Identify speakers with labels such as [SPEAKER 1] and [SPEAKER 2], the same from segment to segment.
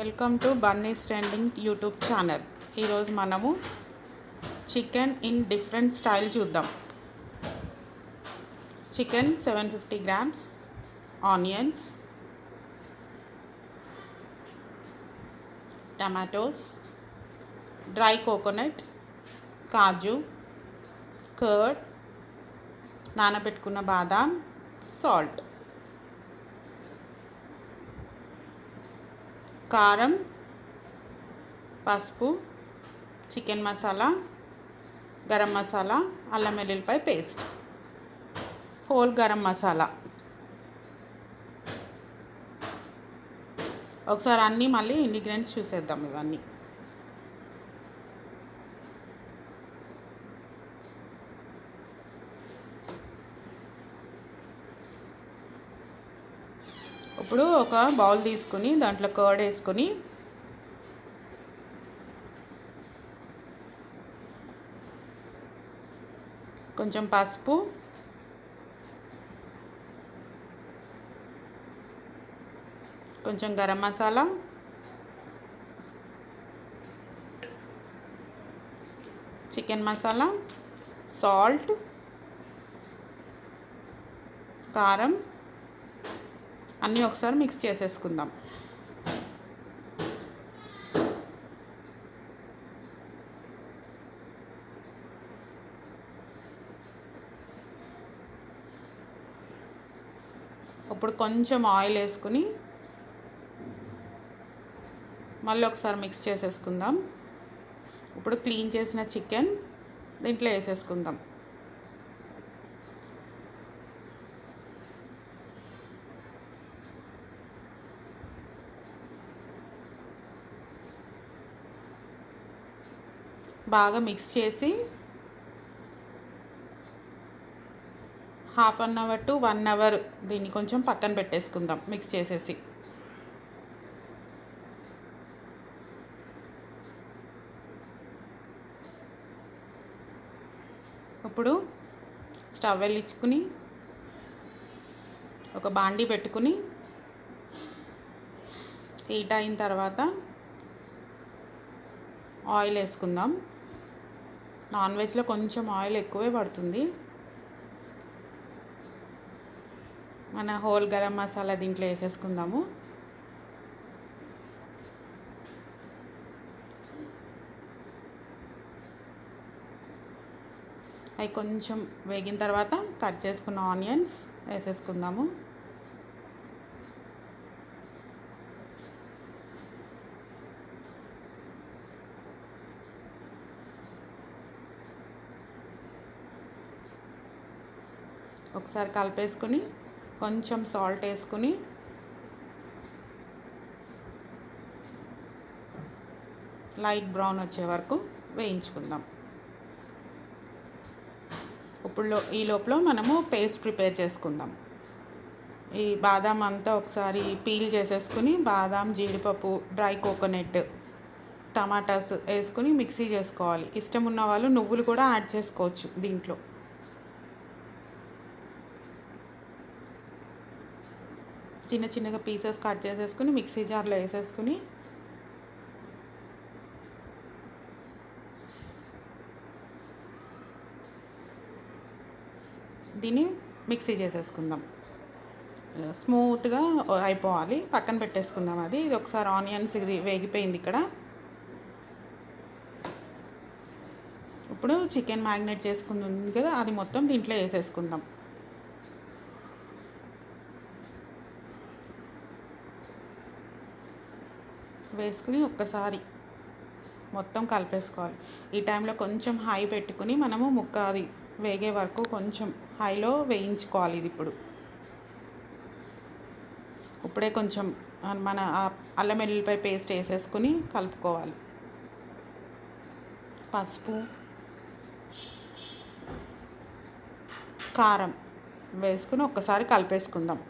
[SPEAKER 1] Welcome to Bunny standing YouTube channel. ఈరోజు మనము chicken in different style చూద్దాం. Chicken seven fifty grams onions tomatoes dry coconut కాజు curd నానబెట్టుకున్న బాదాం salt. కారం పసుపు చికెన్ మసాలా గరం మసాలా అల్లం వెల్లుల్లిపాయ పేస్ట్. హోల్ గరం మసాలా. ఒకసారి అన్నీ మళ్ళీ ఇంగ్రీడియంట్స్ చూసేద్దాం ఇవన్నీ. ఇప్పుడు ఒక బౌల్ తీసుకుని దాంట్లో కర్డ్ వేసుకొని కొంచెం పసుపు కొంచెం గరం మసాలా చికెన్ మసాలా సాల్ట్ కారం అన్నీ ఒకసారి మిక్స్ చేసేసుకుందాం. ఇప్పుడు కొంచెం ఆయిల్ వేసుకుని మళ్ళీ ఒకసారి మిక్స్ చేసేసుకుందాం. ఇప్పుడు క్లీన్ చేసిన చికెన్ దీంట్లో వేసేసుకుందాం. బాగా మిక్స్ చేసి half an hour to one hour దీన్ని కొంచెం పక్కన పెట్టేసుకుందాం మిక్స్ చేసేసి. ఇప్పుడు స్టవ్ వెళ్ళించుకుని ఒక బాండీ పెట్టుకుని హీట్ అయిన తర్వాత ఆయిల్ వేసుకుందాం. నాన్ వెజ్లో కొంచెం ఆయిల్ ఎక్కువే పడుతుంది. మన హోల్ గరం మసాలా దీంట్లో వేసేసుకుందాము. అవి కొంచెం వేగిన తర్వాత కట్ చేసుకున్న ఆనియన్స్ వేసేసుకుందాము. ఒకసారి కలిపేసుకుని కొంచెం సాల్ట్ వేసుకుని లైట్ బ్రౌన్ వచ్చే వరకు వేయించుకుందాం. ఇప్పుడు ఈ లోపల మనము పేస్ట్ ప్రిపేర్ చేసుకుందాం. ఈ బాదాం అంతా ఒకసారి పీల్ చేసేసుకుని బాదాం జీడిపప్పు డ్రై కోకోనట్ టమాటాస్ వేసుకుని మిక్సీ చేసుకోవాలి. ఇష్టం ఉన్న వాళ్ళు నువ్వులు కూడా యాడ్ చేసుకోవచ్చు దీంట్లో. చిన్న చిన్నగా పీసెస్ కట్ చేసేసుకుని మిక్సీ జార్లో వేసేసుకుని దీన్ని మిక్సీ చేసేసుకుందాం. స్మూత్గా అయిపోవాలి. పక్కన పెట్టేసుకుందాం అది. ఇది ఒకసారి ఆనియన్స్ వేగిపోయింది ఇక్కడ. ఇప్పుడు చికెన్ మ్యాగ్నేట్ చేసుకుంది కదా అది మొత్తం దీంట్లో వేసేసుకుందాం. వేసుకుని ఒక్కసారి మొత్తం కలిపేసుకోవాలి. ఈ టైంలో కొంచెం హై పెట్టుకుని మనము ముక్క అది వేగే వరకు కొంచెం హైలో వేయించుకోవాలి ఇది ఇప్పుడు. ఇప్పుడే కొంచెం మన అల్లం వెల్లుల్లిపాయ పేస్ట్ వేసేసుకుని కలుపుకోవాలి. పసుపు కారం వేసుకుని ఒక్కసారి కలిపేసుకుందాం.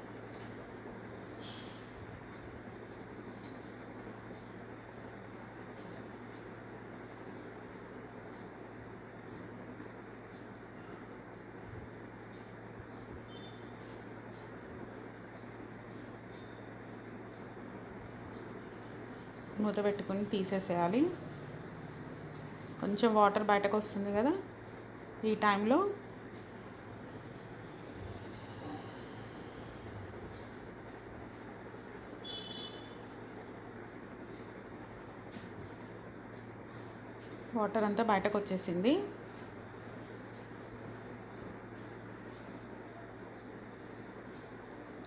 [SPEAKER 1] మూత పెట్టుకుని తీసేసేయాలి. కొంచెం వాటర్ బయటకు వస్తుంది కదా ఈ టైంలో. వాటర్ అంతా బయటకు వచ్చేసింది.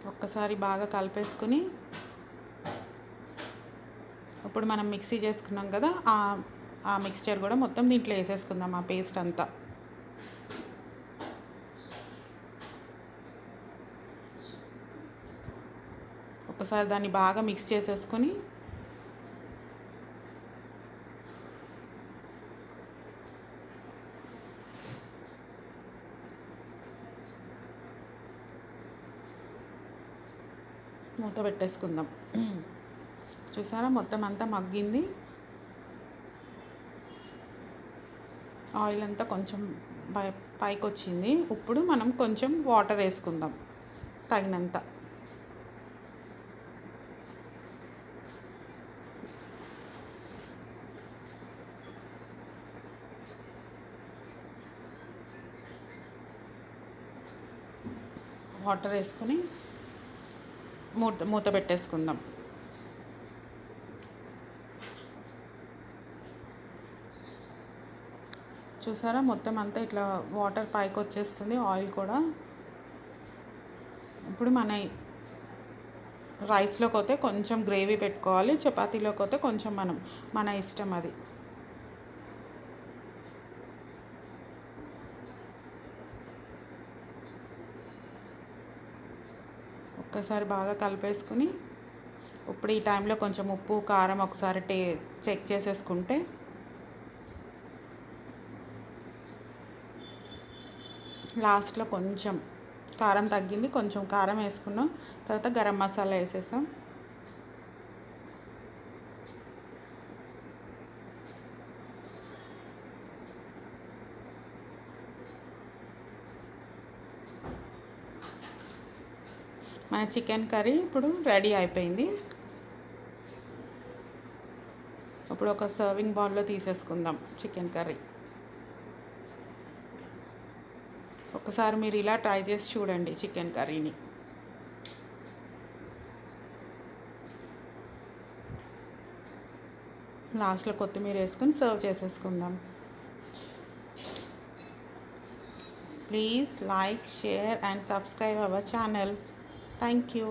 [SPEAKER 1] ఒక్కసారి బాగా కలిపేసుకుని ఇప్పుడు మనం మిక్సీ చేసుకున్నాం కదా ఆ ఆ మిక్స్చర్ కూడా మొత్తం దీంట్లో వేసేసుకుందాం ఆ పేస్ట్ అంతా. ఒకసారి దాన్ని బాగా మిక్స్ చేసేసుకొని మూత పెట్టేసుకుందాం. చూసారా? మొత్తం అంతా మగ్గింది. ఆయిల్ అంతా కొంచెం పై పైకి వచ్చింది ఇప్పుడు మనం కొంచెం వాటర్ వేసుకుందాం తగినంత. వాటర్ వేసుకుని మూత మూత పెట్టేసుకుందాం. చూసారా? మొత్తం అంతా ఇట్లా వాటర్ పైకి వచ్చేస్తుంది ఆయిల్ కూడా. ఇప్పుడు మన రైస్లోకి పోతే కొంచెం గ్రేవీ పెట్టుకోవాలి చపాతీలోకి పోతే కొంచెం మనం మన ఇష్టం అది. ఒక్కసారి బాగా కలిపేసుకుని ఇప్పుడు ఈ టైంలో కొంచెం ఉప్పు కారం ఒకసారి టే చెక్ చేసేసుకుంటే లాస్ట్లో కొంచెం కారం తగ్గింది కొంచెం కారం వేసుకున్నాం. తర్వాత గరం మసాలా వేసేసాం. మన చికెన్ కర్రీ ఇప్పుడు రెడీ అయిపోయింది. ఇప్పుడు ఒక సర్వింగ్ బౌల్లో తీసేసుకుందాం చికెన్ కర్రీ. ఒకసారి మీరు ఇలా ట్రై చేసి చూడండి చికెన్ కర్రీని. లాస్ట్లో కొత్తిమీర వేసుకొని సర్వ్ చేసేసుకుందాం. Please like share and subscribe our channel. Thank you.